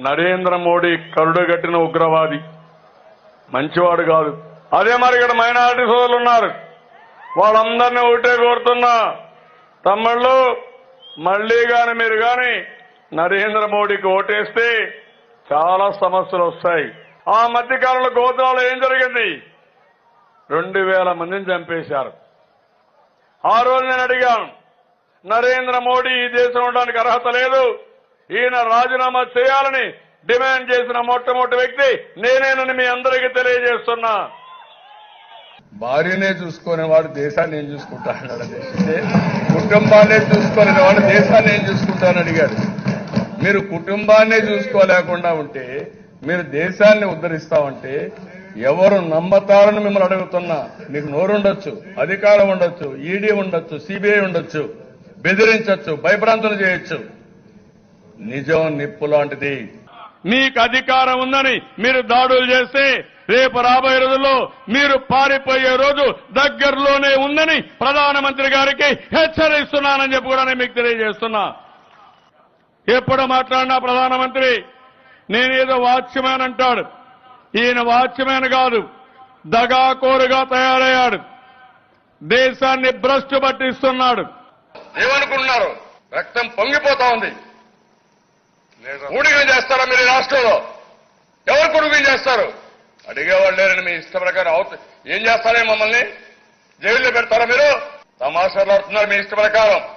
నరేంద్ర మోడీ కరుడగట్టిన ఉగ్రవాది. మంచివాడు కాదు. అదే మరి ఇక్కడ మైనారిటీ సోదరులు ఉన్నారు. వాళ్ళందరినీ ఒకటే కోరుతున్నా. తమ్ముళ్ళు మళ్ళీ గాని మీరు గాని నరేంద్ర మోడీకి ఓటేస్తే చాలా సమస్యలు వస్తాయి. ఆ మధ్యకాలంలో గోత్రాలు ఏం జరిగింది? రెండు వేల మందిని చంపేశారు. ఆ రోజు నేను అడిగాను నరేంద్ర మోడీ ఈ దేశం ఉండడానికి అర్హత లేదు. ఈయన రాజీనామా చేయాలని డిమాండ్ చేసిన మొట్టమొదటి వ్యక్తి నేనేనని మీ అందరికీ తెలియజేస్తున్నా. భార్యనే చూసుకునే వాడు దేశాన్ని ఏం చూసుకుంటా అన్నాడు కుటుంబాన్నే చూసుకునే వాడు దేశాన్ని ఏం చూసుకుంటానని అడిగాడు మీరు కుటుంబాన్నే చూసుకోలేకుండా ఉంటే మీరు దేశాన్ని ఉద్ధరిస్తామంటే ఎవరు నమ్మతారని మిమ్మల్ని అడుగుతున్నా. మీకు నోరుండొచ్చు అధికారం ఉండొచ్చు ఈడీ ఉండొచ్చు సిబిఐ ఉండొచ్చు బెదిరించొచ్చు భయభ్రాంతులు చేయొచ్చు. నిజం నిప్పు లాంటిది. మీకు అధికారం ఉందని మీరు దాడులు చేస్తే రేపు రాబోయే రోజుల్లో మీరు పారిపోయే రోజు దగ్గరలోనే ఉందని ప్రధానమంత్రి గారికి హెచ్చరిస్తున్నానని చెప్పి కూడా నేను మీకు తెలియజేస్తున్నా. ఎప్పుడు మాట్లాడినా ప్రధానమంత్రి నేనేదో వాచ్యమ్యాన్ అంటాడు. ఈయన వాచ్యమ్యాన్ కాదు దగాకోరుగా తయారయ్యాడు. దేశాన్ని భ్రష్టు పట్టిస్తున్నాడు. ఏమనుకుంటున్నారు? రక్తం పొంగిపోతా ఉంది. కూడికలు చేస్తారా మీరు రాష్ట్రంలో? ఎవరు కొడుకులు చేస్తారు? అడిగేవాళ్ళు లేరని మీ ఇష్ట ప్రకారం అవుత ఏం చేస్తారే మమ్మల్ని? జైల్లో పెడతారా మీరు? తమాషాలు ఆడుతున్నారు మీ ఇష్ట ప్రకారం.